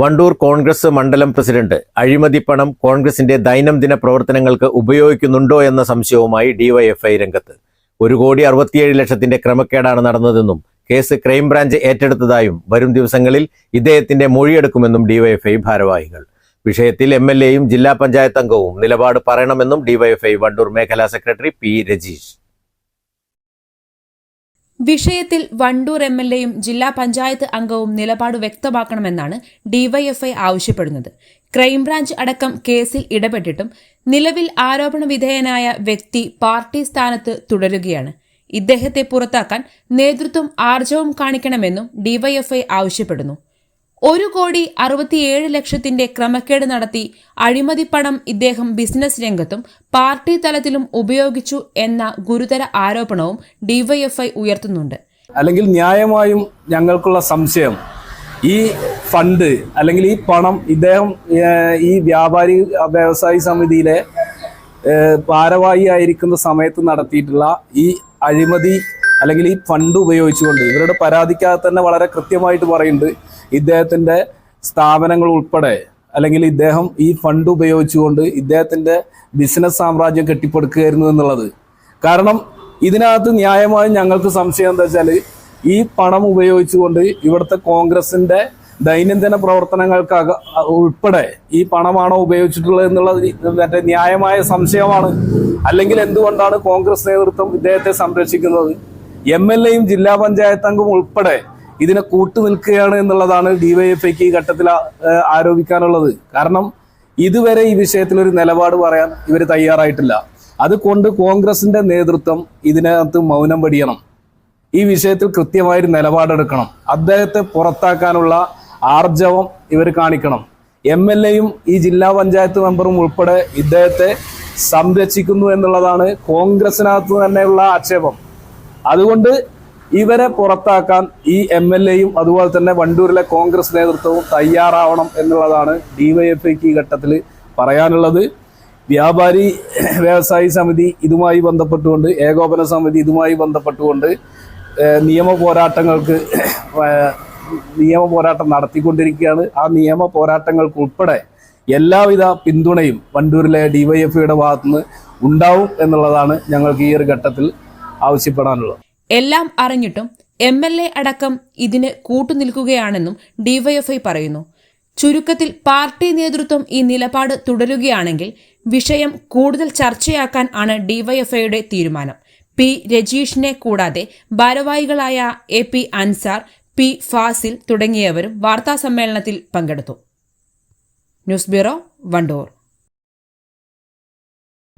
Wandoor Congress മണ്ഡലം president. അഴിമതി പണം കോൺഗ്രസിന്റെ ദൈനംദിന പ്രവർത്തനങ്ങൾക്ക് ഉപയോഗിക്കുന്നുണ്ടോ എന്ന സംശയവുമായി ഡിവൈഎഫ്ഐ രംഗത്ത്. ഒരു കോടി അറുപത്തിയേഴ് ലക്ഷത്തിന്റെ ക്രമക്കേടാണ് നടന്നതെന്നും കേസ് ക്രൈംബ്രാഞ്ച് ഏറ്റെടുത്തതായും വരും ദിവസങ്ങളിൽ ഇദ്ദേഹത്തിന്റെ മൊഴിയെടുക്കുമെന്നും ഡിവൈഎഫ്ഐ ഭാരവാഹികൾ. വിഷയത്തിൽ എം എൽ എയും ജില്ലാ പഞ്ചായത്ത് അംഗവും നിലപാട് പറയണമെന്നും ഡിവൈഎഫ്ഐ വണ്ടൂർ മേഖലാ സെക്രട്ടറി പി രജീഷ്. വിഷയത്തിൽ വണ്ടൂർ എം എൽ എയും ജില്ലാ പഞ്ചായത്ത് അംഗവും നിലപാട് വ്യക്തമാക്കണമെന്നാണ് ഡിവൈഎഫ്ഐ ആവശ്യപ്പെടുന്നത്. ക്രൈംബ്രാഞ്ച് അടക്കം കേസിൽ ഇടപെട്ടിട്ടും നിലവിൽ ആരോപണ വിധേയനായ വ്യക്തി പാർട്ടി സ്ഥാനത്ത് തുടരുകയാണ്. ഇദ്ദേഹത്തെ പുറത്താക്കാൻ നേതൃത്വം ആർജവം കാണിക്കണമെന്നും ഡിവൈഎഫ്ഐ ആവശ്യപ്പെടുന്നു. ഒരു കോടി അറുപത്തിയേഴ് ലക്ഷത്തിന്റെ ക്രമക്കേട് നടത്തി അഴിമതി പണം ഇദ്ദേഹം ബിസിനസ് രംഗത്തും പാർട്ടി തലത്തിലും ഉപയോഗിച്ചു എന്ന ഗുരുതര ആരോപണവും ഡിവൈഎഫ്ഐ ഉയർത്തുന്നുണ്ട്. അല്ലെങ്കിൽ ന്യായമായും ഞങ്ങൾക്കുള്ള സംശയം ഈ ഫണ്ട് അല്ലെങ്കിൽ ഈ പണം ഇദ്ദേഹം ഈ വ്യാപാരി വ്യവസായി സമിതിയിലെ ഭാരവാഹി ആയിരിക്കുന്ന സമയത്ത് നടത്തിയിട്ടുള്ള ഈ അഴിമതി അല്ലെങ്കിൽ ഈ ഫണ്ട് ഉപയോഗിച്ചുകൊണ്ട് ഇവരുടെ പരാതിക്കകത്ത് തന്നെ വളരെ കൃത്യമായിട്ട് പറയുന്നുണ്ട്. ഇദ്ദേഹത്തിന്റെ സ്ഥാപനങ്ങൾ ഉൾപ്പെടെ അല്ലെങ്കിൽ ഇദ്ദേഹം ഈ ഫണ്ട് ഉപയോഗിച്ചുകൊണ്ട് ഇദ്ദേഹത്തിന്റെ ബിസിനസ് സാമ്രാജ്യം കെട്ടിപ്പടുക്കുകയായിരുന്നു എന്നുള്ളത്. കാരണം ഇതിനകത്ത് ന്യായമായും ഞങ്ങൾക്ക് സംശയം എന്താ വെച്ചാൽ ഈ പണം ഉപയോഗിച്ചുകൊണ്ട് ഇവിടുത്തെ കോൺഗ്രസിന്റെ ദൈനംദിന പ്രവർത്തനങ്ങൾക്ക് ഉൾപ്പെടെ ഈ പണമാണോ ഉപയോഗിച്ചിട്ടുള്ളത് എന്നുള്ളത് മറ്റേ ന്യായമായ സംശയമാണ്. അല്ലെങ്കിൽ എന്തുകൊണ്ടാണ് കോൺഗ്രസ് നേതൃത്വം ഇദ്ദേഹത്തെ സംരക്ഷിക്കുന്നത്? എം എൽ എയും ജില്ലാ പഞ്ചായത്ത് അംഗവും ഉൾപ്പെടെ ഇതിനെ കൂട്ടു നിൽക്കുകയാണ് എന്നുള്ളതാണ് ഡിവൈഎഫ്ഐക്ക് ഈ ഘട്ടത്തിൽ ആരോപിക്കാനുള്ളത്. കാരണം ഇതുവരെ ഈ വിഷയത്തിൽ ഒരു നിലപാട് പറയാൻ ഇവർ തയ്യാറായിട്ടില്ല. അതുകൊണ്ട് കോൺഗ്രസിന്റെ നേതൃത്വം ഇതിനകത്ത് മൗനം വെടിയണം ഈ വിഷയത്തിൽ കൃത്യമായൊരു നിലപാടെടുക്കണം. അദ്ദേഹത്തെ പുറത്താക്കാനുള്ള ആർജവം ഇവർ കാണിക്കണം. എം എൽ എയും ഈ ജില്ലാ പഞ്ചായത്ത് മെമ്പറും ഉൾപ്പെടെ ഇദ്ദേഹത്തെ സംരക്ഷിക്കുന്നു എന്നുള്ളതാണ് കോൺഗ്രസിനകത്ത് തന്നെയുള്ള ആക്ഷേപം. അതുകൊണ്ട് ഇവരെ പുറത്താക്കാൻ ഈ എം എൽ എയും അതുപോലെ തന്നെ വണ്ടൂരിലെ കോൺഗ്രസ് നേതൃത്വവും തയ്യാറാവണം എന്നുള്ളതാണ് ഡിവൈഎഫ്ഐക്ക് ഈ ഘട്ടത്തിൽ പറയാനുള്ളത്. വ്യാപാരി വ്യവസായി സമിതി ഇതുമായി ബന്ധപ്പെട്ടുകൊണ്ട് ഏകോപന സമിതി ഇതുമായി ബന്ധപ്പെട്ടുകൊണ്ട് നിയമ പോരാട്ടങ്ങൾക്ക് നിയമ പോരാട്ടം നടത്തിക്കൊണ്ടിരിക്കുകയാണ്. ആ നിയമ പോരാട്ടങ്ങൾക്ക് ഉൾപ്പെടെ എല്ലാവിധ പിന്തുണയും വണ്ടൂരിലെ ഡിവൈഎഫ്ഐയുടെ ഭാഗത്തുനിന്ന് ഉണ്ടാവും എന്നുള്ളതാണ് ഞങ്ങൾക്ക് ഈ ഒരു ഘട്ടത്തിൽ ആവശ്യപ്പെടാനുള്ളത്. എല്ലാം അറിഞ്ഞിട്ടും എം എൽ എ അടക്കം ഇതിന് കൂട്ടുനിൽക്കുകയാണെന്നും ഡിവൈഎഫ്ഐ പറയുന്നു. ചുരുക്കത്തിൽ പാർട്ടി നേതൃത്വം ഈ നിലപാട് തുടരുകയാണെങ്കിൽ വിഷയം കൂടുതൽ ചർച്ചയാക്കാൻ ആണ് ഡിവൈഎഫ്ഐയുടെ തീരുമാനം. പി രജീഷിനെ കൂടാതെ ഭാരവാഹികളായ A P Ansar P Fazil തുടങ്ങിയവരും വാർത്താസമ്മേളനത്തിൽ പങ്കെടുത്തു. News bureau Wandoor.